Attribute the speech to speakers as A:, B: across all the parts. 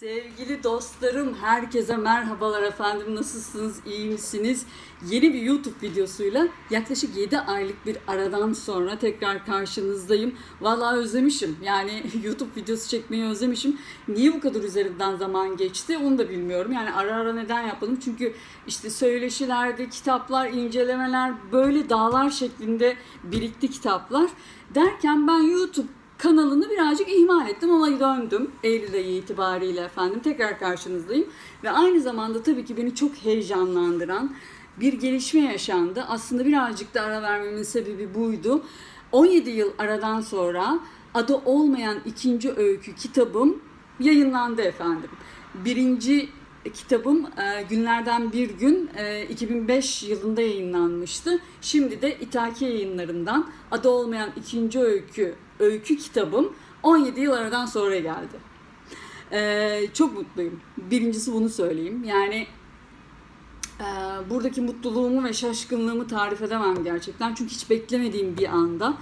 A: Sevgili dostlarım, herkese merhabalar efendim. Nasılsınız, iyi misiniz? Yeni bir YouTube videosuyla yaklaşık 7 aylık bir aradan sonra tekrar karşınızdayım. Vallahi özlemişim. Yani YouTube videosu çekmeyi özlemişim. Niye bu kadar üzerinden zaman geçti onu da bilmiyorum. Yani ara ara neden yapmadım? Çünkü işte söyleşilerde, kitaplar, incelemeler böyle dağlar şeklinde birikti kitaplar. Derken ben YouTube kanalını birazcık ihmal ettim döndüm Eylül ayı itibariyle efendim tekrar karşınızdayım ve aynı zamanda tabii ki beni çok heyecanlandıran bir gelişme yaşandı. Aslında birazcık da ara vermemin sebebi buydu. 17 yıl aradan sonra adı olmayan ikinci öykü kitabım yayınlandı efendim. Birinci kitabım e, günlerden bir gün e, 2005 yılında yayınlanmıştı. Şimdi de İtaki yayınlarından adı olmayan ikinci öykü öykü kitabım 17 yıl aradan sonra geldi. E, çok mutluyum. Birincisi bunu söyleyeyim. Yani e, buradaki mutluluğumu ve şaşkınlığımı tarif edemem gerçekten. Çünkü hiç beklemediğim bir anda,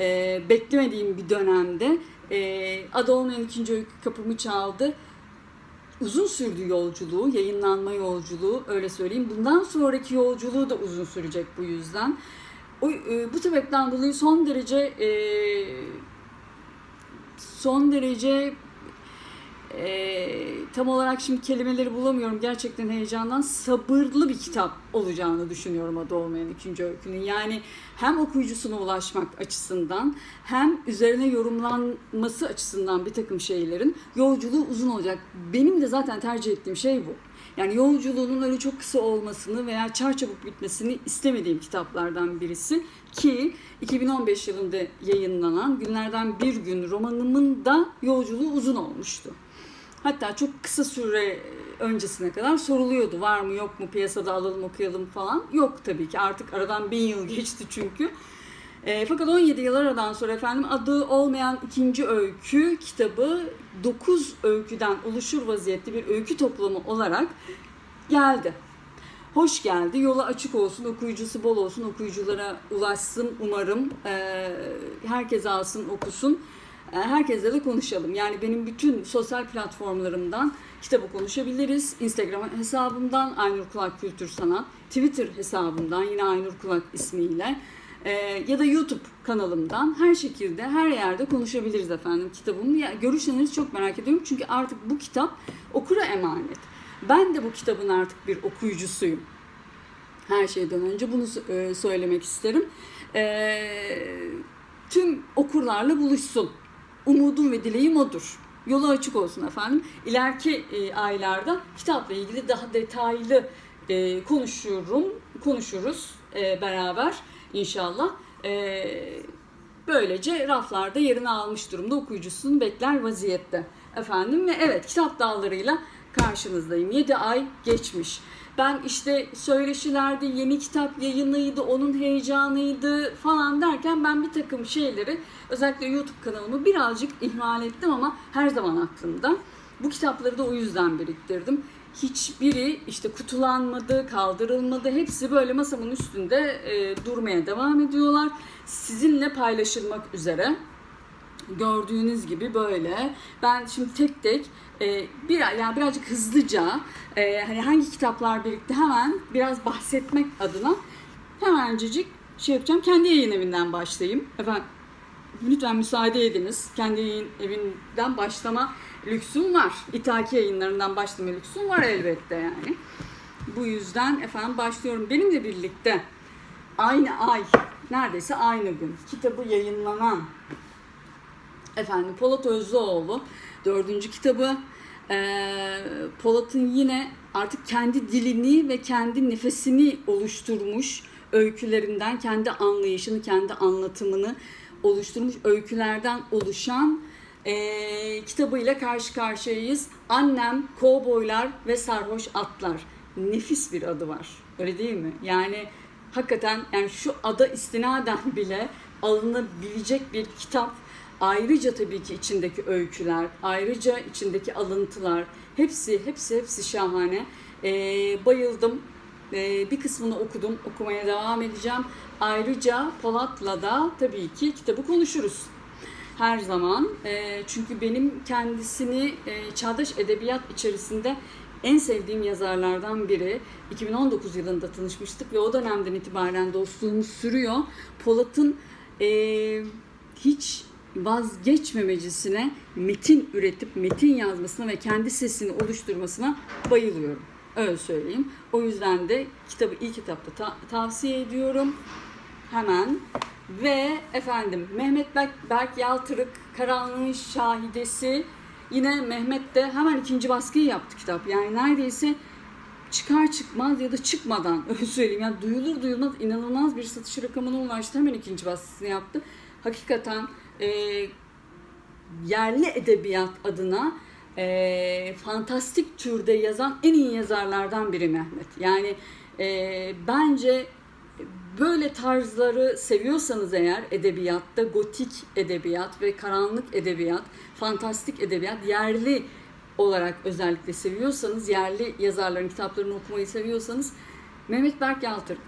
A: e, beklemediğim bir dönemde e, adı olmayan ikinci öykü kapımı çaldı uzun sürdü yolculuğu, yayınlanma yolculuğu öyle söyleyeyim. Bundan sonraki yolculuğu da uzun sürecek bu yüzden. O, e, bu sebepten dolayı son derece e, son derece e, tam olarak şimdi kelimeleri bulamıyorum gerçekten heyecandan sabırlı bir kitap olacağını düşünüyorum adı olmayan ikinci öykünün. Yani hem okuyucusuna ulaşmak açısından hem üzerine yorumlanması açısından bir takım şeylerin yolculuğu uzun olacak. Benim de zaten tercih ettiğim şey bu. Yani yolculuğunun öyle çok kısa olmasını veya çarçabuk bitmesini istemediğim kitaplardan birisi ki 2015 yılında yayınlanan Günlerden Bir Gün romanımın da yolculuğu uzun olmuştu. Hatta çok kısa süre öncesine kadar soruluyordu var mı yok mu piyasada alalım okuyalım falan. Yok tabii ki artık aradan bin yıl geçti çünkü. E, fakat 17 yıl aradan sonra efendim adı olmayan ikinci öykü kitabı 9 öyküden oluşur vaziyette bir öykü toplamı olarak geldi. Hoş geldi. Yola açık olsun, okuyucusu bol olsun, okuyuculara ulaşsın umarım. E, herkes alsın, okusun. E, herkesle de konuşalım. Yani benim bütün sosyal platformlarımdan kitabı konuşabiliriz. Instagram hesabımdan Aynur Kulak Kültür Sanat, Twitter hesabımdan yine Aynur Kulak ismiyle e, ya da YouTube kanalımdan her şekilde her yerde konuşabiliriz efendim kitabımı. Ya, görüşlerinizi çok merak ediyorum çünkü artık bu kitap okura emanet. Ben de bu kitabın artık bir okuyucusuyum. Her şeyden önce bunu e, söylemek isterim. E, tüm okurlarla buluşsun. Umudum ve dileğim odur. Yolu açık olsun efendim. İleriki e, aylarda kitapla ilgili daha detaylı e, konuşurum, konuşuruz e, beraber inşallah. E, böylece raflarda yerini almış durumda okuyucusunu bekler vaziyette efendim ve evet kitap dağlarıyla karşınızdayım. 7 ay geçmiş. Ben işte söyleşilerde yeni kitap yayınıydı, onun heyecanıydı falan derken ben bir takım şeyleri özellikle YouTube kanalımı birazcık ihmal ettim ama her zaman aklımda. Bu kitapları da o yüzden biriktirdim. Hiçbiri işte kutulanmadı, kaldırılmadı. Hepsi böyle masamın üstünde e, durmaya devam ediyorlar. Sizinle paylaşılmak üzere gördüğünüz gibi böyle. Ben şimdi tek tek e, bir yani birazcık hızlıca e, hani hangi kitaplar birikti hemen biraz bahsetmek adına hemencecik şey yapacağım. Kendi yayın evinden başlayayım. Efendim lütfen müsaade ediniz. Kendi yayın evinden başlama lüksüm var. İtaki yayınlarından başlama lüksüm var elbette yani. Bu yüzden efendim başlıyorum. Benimle birlikte aynı ay, neredeyse aynı gün kitabı yayınlanan efendim Polat Özlüoğlu dördüncü kitabı. Ee, Polat'ın yine artık kendi dilini ve kendi nefesini oluşturmuş öykülerinden, kendi anlayışını, kendi anlatımını oluşturmuş öykülerden oluşan e, kitabıyla karşı karşıyayız. Annem, Kovboylar ve Sarhoş Atlar. Nefis bir adı var. Öyle değil mi? Yani hakikaten yani şu ada istinaden bile alınabilecek bir kitap. Ayrıca tabii ki içindeki öyküler, ayrıca içindeki alıntılar, hepsi hepsi hepsi şahane. Ee, bayıldım. Ee, bir kısmını okudum, okumaya devam edeceğim. Ayrıca Polat'la da tabii ki kitabı konuşuruz. Her zaman. E, çünkü benim kendisini e, çağdaş edebiyat içerisinde en sevdiğim yazarlardan biri. 2019 yılında tanışmıştık ve o dönemden itibaren dostluğumuz sürüyor. Polat'ın e, hiç vazgeçmemecesine metin üretip metin yazmasına ve kendi sesini oluşturmasına bayılıyorum. Öyle söyleyeyim. O yüzden de kitabı ilk etapta ta- tavsiye ediyorum. Hemen ve efendim Mehmet Berk, Berk Yaltırık Karanlığın Şahidesi yine Mehmet de hemen ikinci baskıyı yaptı kitap. Yani neredeyse çıkar çıkmaz ya da çıkmadan öyle söyleyeyim. Yani duyulur duyulmaz inanılmaz bir satış rakamına ulaştı. Hemen ikinci baskısını yaptı. Hakikaten e, yerli edebiyat adına e, fantastik türde yazan en iyi yazarlardan biri Mehmet. Yani e, bence böyle tarzları seviyorsanız eğer edebiyatta gotik edebiyat ve karanlık edebiyat, fantastik edebiyat yerli olarak özellikle seviyorsanız, yerli yazarların kitaplarını okumayı seviyorsanız Mehmet Berk Yaltırk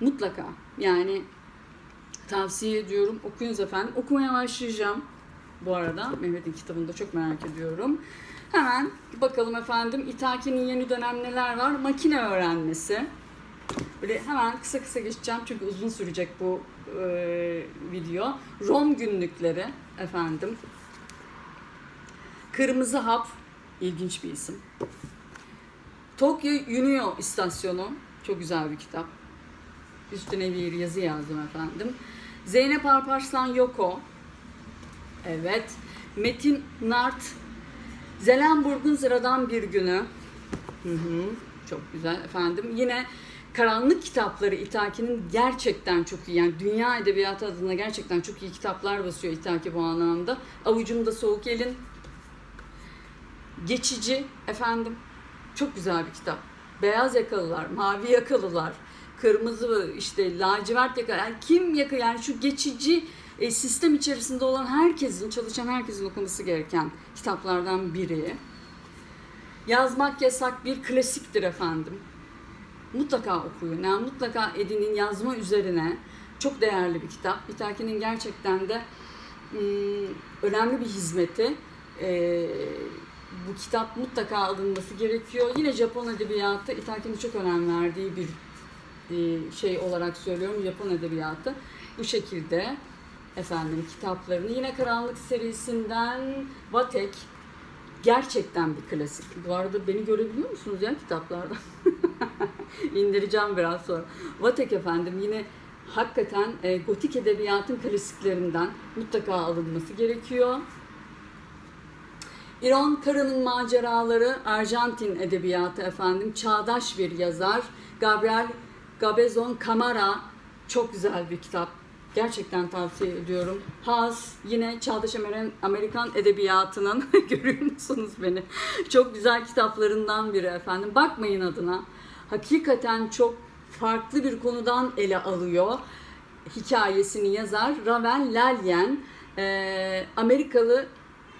A: mutlaka yani tavsiye ediyorum. Okuyunuz efendim. Okumaya başlayacağım bu arada. Mehmet'in kitabını da çok merak ediyorum. Hemen bakalım efendim. İtaki'nin yeni dönem neler var? Makine öğrenmesi. Böyle hemen kısa kısa geçeceğim çünkü uzun sürecek bu e, video. Rom günlükleri efendim. Kırmızı Hap ilginç bir isim. Tokyo Unio istasyonu çok güzel bir kitap. Üstüne bir yazı yazdım efendim. Zeynep Alparslan Yoko. Evet. Metin Nart. Zelenburg'un sıradan bir günü. Hı hı. Çok güzel efendim. Yine karanlık kitapları İtaki'nin gerçekten çok iyi. Yani dünya edebiyatı adına gerçekten çok iyi kitaplar basıyor İtaki bu anlamda. Avucumda Soğuk Elin. Geçici efendim. Çok güzel bir kitap. Beyaz yakalılar, mavi yakalılar, kırmızı işte lacivert yakalı. Yani kim yaka yani şu geçici e, sistem içerisinde olan herkesin, çalışan herkesin okuması gereken kitaplardan biri. Yazmak yasak bir klasiktir efendim. Mutlaka okuyun. Yani mutlaka edinin yazma üzerine çok değerli bir kitap. Bitaki'nin gerçekten de ım, önemli bir hizmeti. Ee, bu kitap mutlaka alınması gerekiyor. Yine Japon edebiyatı İtaki'nin çok önem verdiği bir e, şey olarak söylüyorum. Japon edebiyatı bu şekilde efendim kitaplarını yine Karanlık serisinden Vatek gerçekten bir klasik. Bu arada beni görebiliyor musunuz ya kitaplardan? İndireceğim biraz sonra. Vatek efendim yine hakikaten e, gotik edebiyatın klasiklerinden mutlaka alınması gerekiyor. İron Kara'nın maceraları Arjantin edebiyatı efendim. Çağdaş bir yazar. Gabriel Gabezon Camara çok güzel bir kitap. Gerçekten tavsiye ediyorum. Haz yine Çağdaş Amer- Amerikan Edebiyatı'nın görüyor musunuz beni? Çok güzel kitaplarından biri efendim. Bakmayın adına. Hakikaten çok farklı bir konudan ele alıyor. Hikayesini yazar Ravel Lalyen. Ee, Amerikalı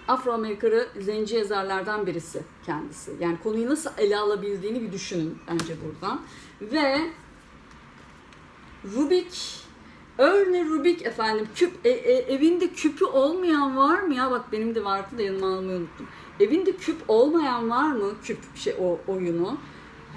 A: Afro-Amerikalı zenci yazarlardan birisi kendisi. Yani konuyu nasıl ele alabildiğini bir düşünün bence buradan. Ve Rubik, Örne Rubik efendim küp e, e, evinde küpü olmayan var mı ya? Bak benim de vardı da yanıma almayı unuttum. Evinde küp olmayan var mı? Küp şey o oyunu.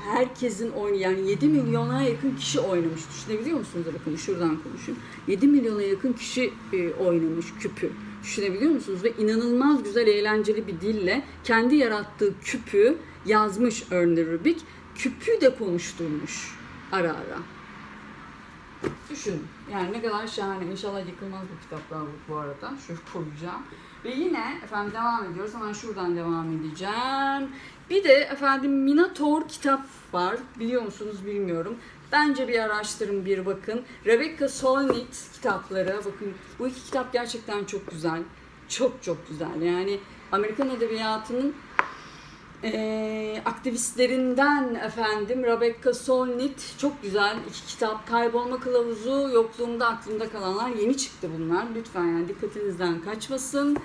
A: Herkesin oynayan yani 7 milyona yakın kişi oynamış. Düşünebiliyor musunuz? Bakın şuradan konuşun. 7 milyona yakın kişi e, oynamış küpü. Düşünebiliyor musunuz? Ve inanılmaz güzel, eğlenceli bir dille kendi yarattığı küpü yazmış Örne Rubik. Küpü de konuşturmuş ara ara. Düşünün. Yani ne kadar şahane. İnşallah yıkılmaz bu kitaplar bu, bu arada. Şöyle koyacağım. Ve yine efendim devam ediyoruz. Hemen şuradan devam edeceğim. Bir de efendim Minator kitap var. Biliyor musunuz bilmiyorum. Bence bir araştırın bir bakın. Rebecca Solnit kitapları. Bakın bu iki kitap gerçekten çok güzel. Çok çok güzel. Yani Amerikan edebiyatının e, aktivistlerinden efendim Rebecca Solnit çok güzel iki kitap Kaybolma Kılavuzu Yokluğumda Aklımda Kalanlar yeni çıktı bunlar lütfen yani dikkatinizden kaçmasın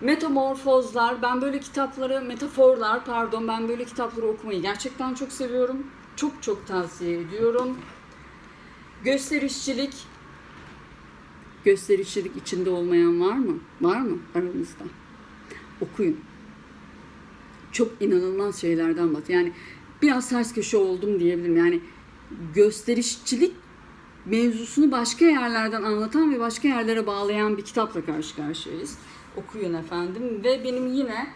A: Metamorfozlar ben böyle kitapları metaforlar pardon ben böyle kitapları okumayı gerçekten çok seviyorum çok çok tavsiye ediyorum gösterişçilik gösterişlilik içinde olmayan var mı? Var mı aranızda? Okuyun. Çok inanılmaz şeylerden bak. Yani biraz ters köşe oldum diyebilirim. Yani gösterişçilik mevzusunu başka yerlerden anlatan ve başka yerlere bağlayan bir kitapla karşı karşıyayız. Okuyun efendim. Ve benim yine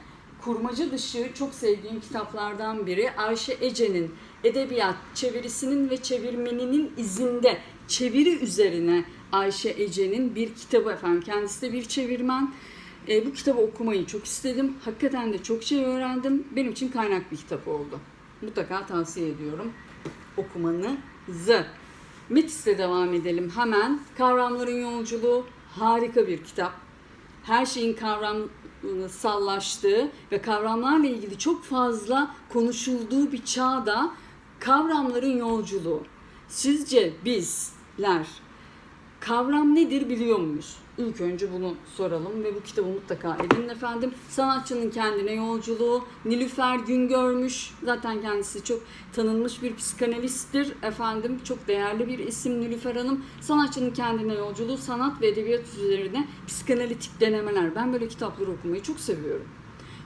A: kurmaca dışı çok sevdiğim kitaplardan biri Ayşe Ece'nin Edebiyat çevirisinin ve çevirmeninin izinde çeviri üzerine Ayşe Ece'nin bir kitabı efendim. Kendisi de bir çevirmen. E, bu kitabı okumayı çok istedim. Hakikaten de çok şey öğrendim. Benim için kaynak bir kitap oldu. Mutlaka tavsiye ediyorum okumanızı. Metis'le devam edelim hemen. Kavramların Yolculuğu harika bir kitap. Her şeyin kavramsallaştığı ve kavramlarla ilgili çok fazla konuşulduğu bir çağda kavramların yolculuğu. Sizce bizler kavram nedir biliyor muyuz? İlk önce bunu soralım ve bu kitabı mutlaka edin efendim. Sanatçının kendine yolculuğu, Nilüfer Güngörmüş. Zaten kendisi çok tanınmış bir psikanalisttir efendim. Çok değerli bir isim Nilüfer Hanım. Sanatçının kendine yolculuğu, sanat ve edebiyat üzerine psikanalitik denemeler. Ben böyle kitapları okumayı çok seviyorum.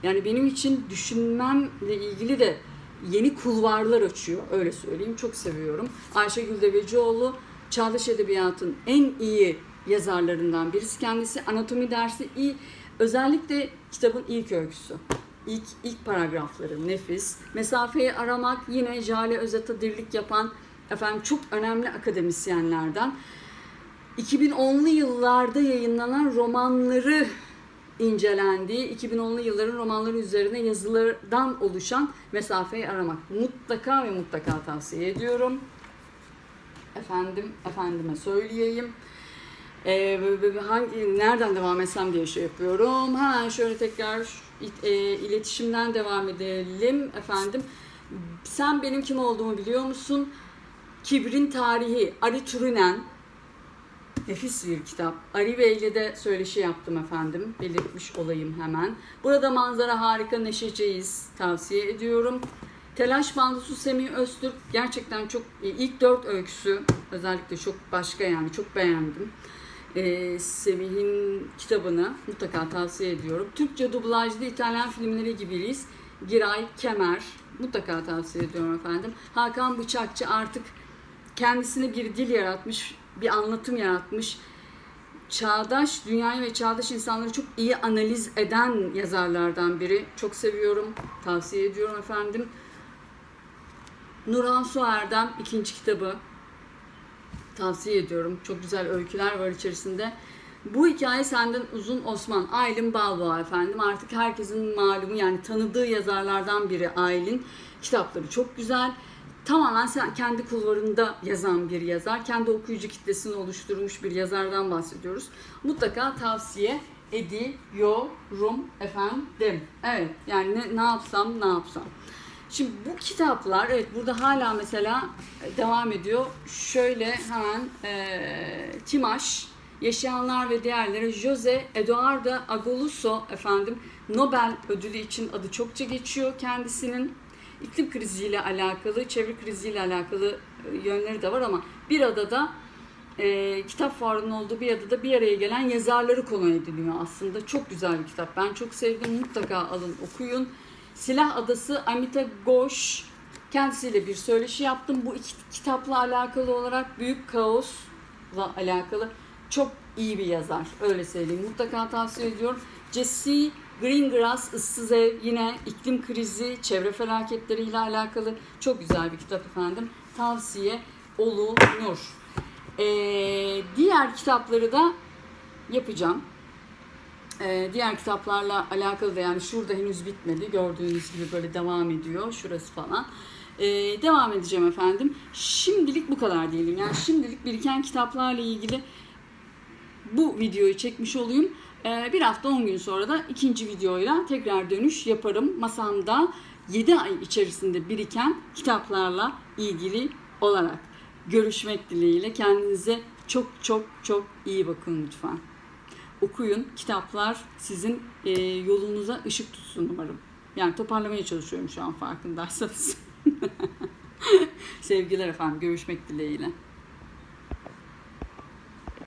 A: Yani benim için düşünmemle ilgili de yeni kulvarlar açıyor. Öyle söyleyeyim. Çok seviyorum. Ayşegül Devecioğlu Çağdaş Edebiyat'ın en iyi yazarlarından birisi. Kendisi anatomi dersi iyi. Özellikle kitabın ilk öyküsü. İlk, ilk paragrafları nefis. Mesafeyi aramak yine Jale Özet'e dirlik yapan efendim çok önemli akademisyenlerden. 2010'lu yıllarda yayınlanan romanları incelendiği 2010'lu yılların romanları üzerine yazılardan oluşan Mesafeyi Aramak. Mutlaka ve mutlaka tavsiye ediyorum. Efendim, efendime söyleyeyim. Ee, hangi nereden devam etsem diye şey yapıyorum. Hemen şöyle tekrar e, iletişimden devam edelim efendim. Sen benim kim olduğumu biliyor musun? Kibrin Tarihi Ari Turunen Nefis bir kitap. Ali Bey'le de söyleşi yaptım efendim. Belirtmiş olayım hemen. Burada manzara harika neşeceğiz. Tavsiye ediyorum. Telaş Bandısı Semih Öztürk gerçekten çok ilk dört öyküsü özellikle çok başka yani çok beğendim. Ee, Semih'in kitabını mutlaka tavsiye ediyorum. Türkçe dublajlı İtalyan filmleri gibiyiz. Giray Kemer mutlaka tavsiye ediyorum efendim. Hakan Bıçakçı artık kendisine bir dil yaratmış, bir anlatım yaratmış. Çağdaş dünyayı ve çağdaş insanları çok iyi analiz eden yazarlardan biri. Çok seviyorum, tavsiye ediyorum efendim. Nurhan Suer'den ikinci kitabı tavsiye ediyorum. Çok güzel öyküler var içerisinde. Bu hikaye senden uzun Osman. Aylin Balboğa efendim. Artık herkesin malumu yani tanıdığı yazarlardan biri Aylin. Kitapları çok güzel. Tamamen sen kendi kulvarında yazan bir yazar. Kendi okuyucu kitlesini oluşturmuş bir yazardan bahsediyoruz. Mutlaka tavsiye ediyorum efendim. Evet yani ne, ne yapsam ne yapsam. Şimdi bu kitaplar evet burada hala mesela devam ediyor. Şöyle hemen e, Timaş, Yaşayanlar ve Diğerleri Jose Eduardo Agoluso efendim Nobel ödülü için adı çokça geçiyor kendisinin. İklim kriziyle alakalı, çevre kriziyle alakalı e, yönleri de var ama bir adada e, kitap fuarının olduğu bir adada bir araya gelen yazarları konu ediliyor aslında. Çok güzel bir kitap. Ben çok sevdim. Mutlaka alın okuyun. Silah Adası Amita Ghosh kendisiyle bir söyleşi yaptım. Bu iki kitapla alakalı olarak Büyük Kaos'la alakalı çok iyi bir yazar. Öyle söyleyeyim. Mutlaka tavsiye ediyorum. Jesse Greengrass, Issız Ev yine iklim krizi, çevre felaketleriyle alakalı çok güzel bir kitap efendim. Tavsiye olunur. Ee, diğer kitapları da yapacağım. Ee, diğer kitaplarla alakalı da yani şurada henüz bitmedi. Gördüğünüz gibi böyle devam ediyor. Şurası falan. Ee, devam edeceğim efendim. Şimdilik bu kadar diyelim. Yani şimdilik biriken kitaplarla ilgili bu videoyu çekmiş olayım. Ee, bir hafta 10 gün sonra da ikinci videoyla tekrar dönüş yaparım. Masamda 7 ay içerisinde biriken kitaplarla ilgili olarak görüşmek dileğiyle. Kendinize çok çok çok iyi bakın lütfen. Okuyun. Kitaplar sizin e, yolunuza ışık tutsun umarım. Yani toparlamaya çalışıyorum şu an farkındaysanız. Sevgiler efendim. Görüşmek dileğiyle.